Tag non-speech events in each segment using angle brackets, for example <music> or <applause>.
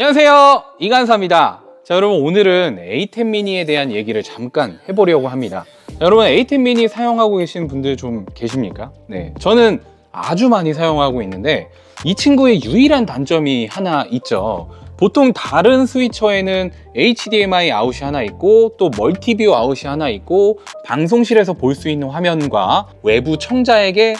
안녕하세요. 이간사입니다. 자 여러분 오늘은 A10 미니에 대한 얘기를 잠깐 해보려고 합니다. 자, 여러분 A10 미니 사용하고 계시는 분들 좀 계십니까? 네. 저는 아주 많이 사용하고 있는데 이 친구의 유일한 단점이 하나 있죠. 보통 다른 스위처에는 HDMI 아웃이 하나 있고 또 멀티뷰 아웃이 하나 있고 방송실에서 볼 수 있는 화면과 외부 청자에게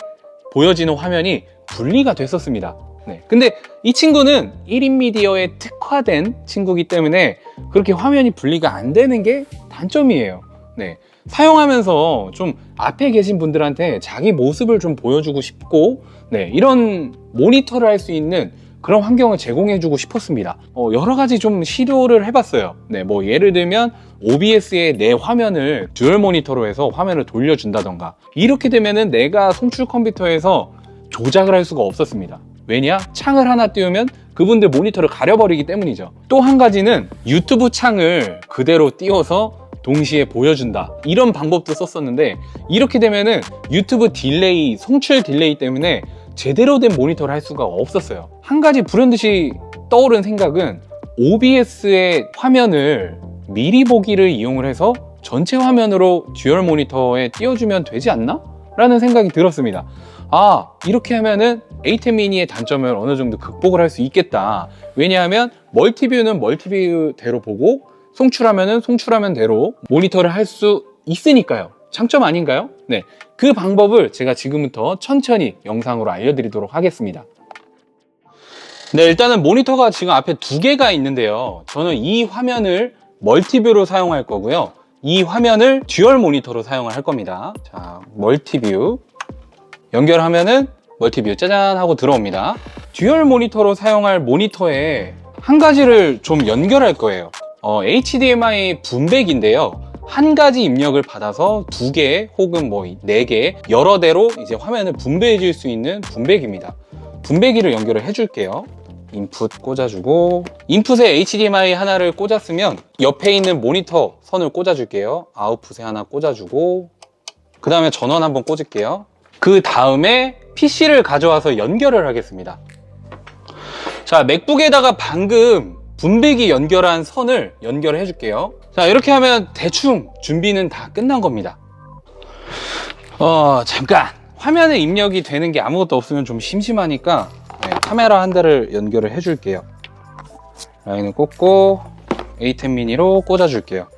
보여지는 화면이 분리가 됐었습니다. 네. 근데 이 친구는 1인 미디어에 특화된 친구이기 때문에 그렇게 화면이 분리가 안 되는 게 단점이에요. 네. 사용하면서 좀 앞에 계신 분들한테 자기 모습을 좀 보여주고 싶고, 네. 이런 모니터를 할 수 있는 그런 환경을 제공해주고 싶었습니다. 어, 여러 가지 좀 시도를 해봤어요. 네. 뭐 예를 들면 OBS의 내 화면을 듀얼 모니터로 해서 화면을 돌려준다던가 이렇게 되면은 내가 송출 컴퓨터에서 조작을 할 수가 없었습니다. 왜냐? 창을 하나 띄우면 그분들 모니터를 가려버리기 때문이죠. 또 한 가지는 유튜브 창을 그대로 띄워서 동시에 보여준다. 이런 방법도 썼었는데 이렇게 되면은 유튜브 딜레이, 송출 딜레이 때문에 제대로 된 모니터를 할 수가 없었어요. 한 가지 불현듯이 떠오른 생각은 OBS의 화면을 미리 보기를 이용을 해서 전체 화면으로 듀얼 모니터에 띄워주면 되지 않나? 라는 생각이 들었습니다. 아, 이렇게 하면은 A10 미니의 단점을 어느 정도 극복을 할 수 있겠다. 왜냐하면 멀티뷰는 멀티뷰대로 보고 송출하면은 송출하면 대로 모니터를 할 수 있으니까요. 장점 아닌가요? 네. 그 방법을 제가 지금부터 천천히 영상으로 알려드리도록 하겠습니다. 네, 일단은 모니터가 지금 앞에 두 개가 있는데요. 저는 이 화면을 멀티뷰로 사용할 거고요. 이 화면을 듀얼 모니터로 사용을 할 겁니다. 자, 멀티뷰. 연결하면은 멀티뷰 짜잔 하고 들어옵니다. 듀얼 모니터로 사용할 모니터에 한 가지를 좀 연결할 거예요. 어, HDMI 분배기인데요. 한 가지 입력을 받아서 두 개 혹은 뭐 네 개 여러 대로 이제 화면을 분배해 줄 수 있는 분배기입니다. 분배기를 연결을 해 줄게요. 인풋 꽂아주고 인풋에 HDMI 하나를 꽂았으면 옆에 있는 모니터 선을 꽂아줄게요. 아웃풋에 하나 꽂아주고 그 다음에 전원 한번 꽂을게요. 그 다음에 PC를 가져와서 연결을 하겠습니다. 자, 맥북에다가 방금 분배기 연결한 선을 연결해 줄게요. 자, 이렇게 하면 대충 준비는 다 끝난 겁니다. 어, 잠깐. 화면에 입력이 되는 게 아무것도 없으면 좀 심심하니까 네, 카메라 한 대를 연결을 해 줄게요. 라인을 꽂고 A10 미니로 꽂아 줄게요.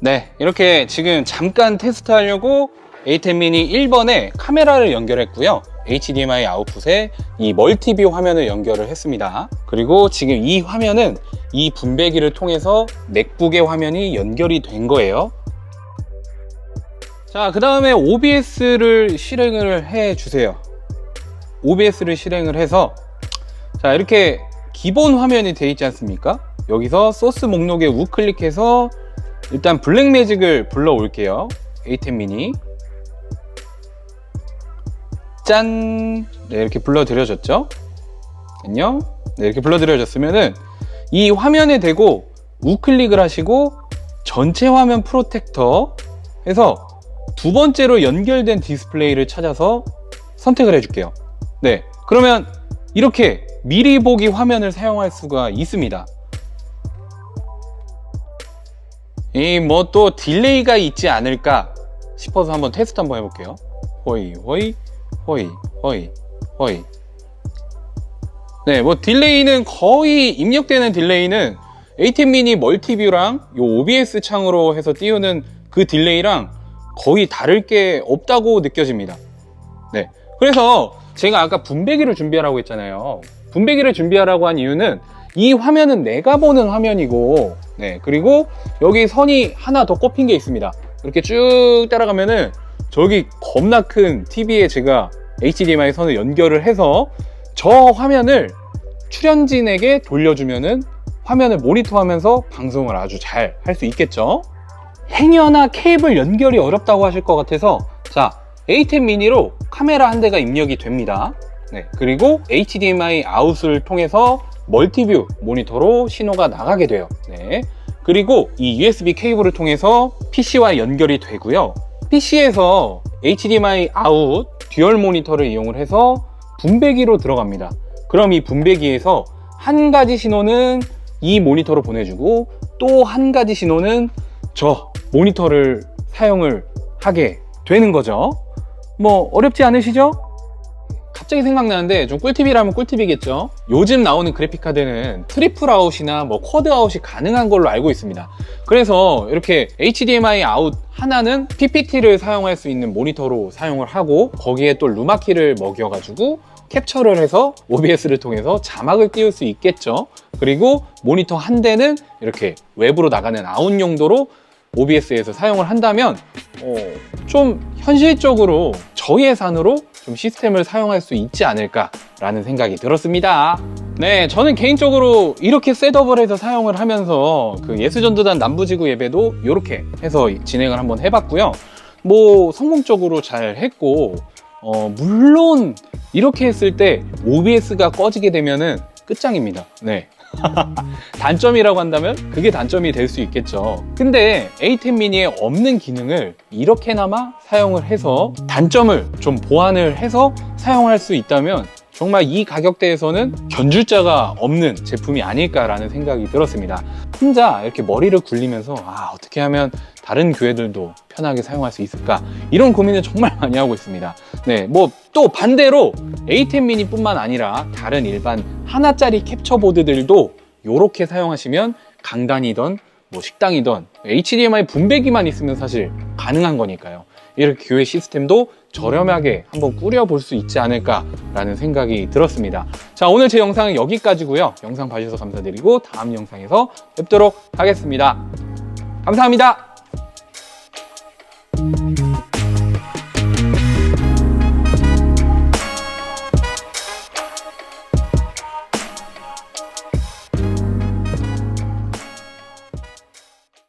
네, 이렇게 지금 잠깐 테스트 하려고 A10 미니 1번에 카메라를 연결했고요. HDMI 아웃풋에 이 멀티뷰 화면을 연결을 했습니다. 그리고 지금 이 화면은 이 분배기를 통해서 맥북의 화면이 연결이 된 거예요. 자, 그 다음에 OBS를 실행을 해 주세요. OBS를 실행을 해서 자, 이렇게 기본 화면이 되어 있지 않습니까? 여기서 소스 목록에 우클릭해서 일단 블랙매직을 불러올게요. A10 미니. 짠! 네, 이렇게 불러드려졌죠? 안녕? 네, 이렇게 불러드려졌으면은 이 화면에 대고 우클릭을 하시고 전체 화면 프로텍터 해서 두 번째로 연결된 디스플레이를 찾아서 선택을 해줄게요. 네. 그러면 이렇게 미리 보기 화면을 사용할 수가 있습니다. 이 뭐 또 딜레이가 있지 않을까 싶어서 한번 테스트 한번 해볼게요. 호이, 호이, 호이, 호이, 호이. 네, 뭐 딜레이는 거의 입력되는 딜레이는 A10 미니 멀티뷰랑 요 OBS 창으로 해서 띄우는 그 딜레이랑 거의 다를 게 없다고 느껴집니다. 네. 그래서 제가 아까 분배기를 준비하라고 했잖아요. 분배기를 준비하라고 한 이유는 이 화면은 내가 보는 화면이고, 네. 그리고 여기 선이 하나 더 꼽힌 게 있습니다. 이렇게 쭉 따라가면은 저기 겁나 큰 TV에 제가 HDMI 선을 연결을 해서 저 화면을 출연진에게 돌려주면은 화면을 모니터하면서 방송을 아주 잘 할 수 있겠죠. 행여나 케이블 연결이 어렵다고 하실 것 같아서 자 A10 미니로 카메라 한 대가 입력이 됩니다. 네, 그리고 HDMI 아웃을 통해서 멀티뷰 모니터로 신호가 나가게 돼요. 네. 그리고 이 USB 케이블을 통해서 PC와 연결이 되고요. PC에서 HDMI 아웃 듀얼 모니터를 이용을 해서 분배기로 들어갑니다. 그럼 이 분배기에서 한 가지 신호는 이 모니터로 보내주고 또 한 가지 신호는 저 모니터를 사용을 하게 되는 거죠. 뭐 어렵지 않으시죠? 갑자기 생각나는데 좀 꿀팁이라면 꿀팁이겠죠. 요즘 나오는 그래픽 카드는 트리플 아웃이나 뭐 쿼드 아웃이 가능한 걸로 알고 있습니다. 그래서 이렇게 HDMI 아웃 하나는 PPT를 사용할 수 있는 모니터로 사용을 하고 거기에 또 루마키를 먹여가지고 캡처를 해서 OBS를 통해서 자막을 띄울 수 있겠죠. 그리고 모니터 한 대는 이렇게 외부로 나가는 아웃 용도로 OBS에서 사용을 한다면 어, 좀 현실적으로 저예산으로 좀 시스템을 사용할 수 있지 않을까라는 생각이 들었습니다. 네, 저는 개인적으로 이렇게 셋업을 해서 사용을 하면서 그 예수전도단 남부지구 예배도 이렇게 해서 진행을 한번 해봤고요. 뭐 성공적으로 잘 했고, 어, 물론 이렇게 했을 때 OBS가 꺼지게 되면은 끝장입니다. 네. <laughs> 단점이라고 한다면 그게 단점이 될 수 있겠죠. 근데 A10 미니에 없는 기능을 이렇게나마 사용을 해서 단점을 좀 보완을 해서 사용할 수 있다면 정말 이 가격대에서는 견줄자가 없는 제품이 아닐까라는 생각이 들었습니다. 혼자 이렇게 머리를 굴리면서 아, 어떻게 하면 다른 교회들도 편하게 사용할 수 있을까? 이런 고민을 정말 <laughs> 많이 하고 있습니다. 네, 뭐 또 반대로 A10 미니뿐만 아니라 다른 일반 하나짜리 캡처보드들도 이렇게 사용하시면 강단이던 뭐 식당이던 HDMI 분배기만 있으면 사실 가능한 거니까요. 이렇게 교회 시스템도 저렴하게 한번 꾸려볼 수 있지 않을까라는 생각이 들었습니다. 자, 오늘 제 영상은 여기까지고요. 영상 봐주셔서 감사드리고 다음 영상에서 뵙도록 하겠습니다. 감사합니다.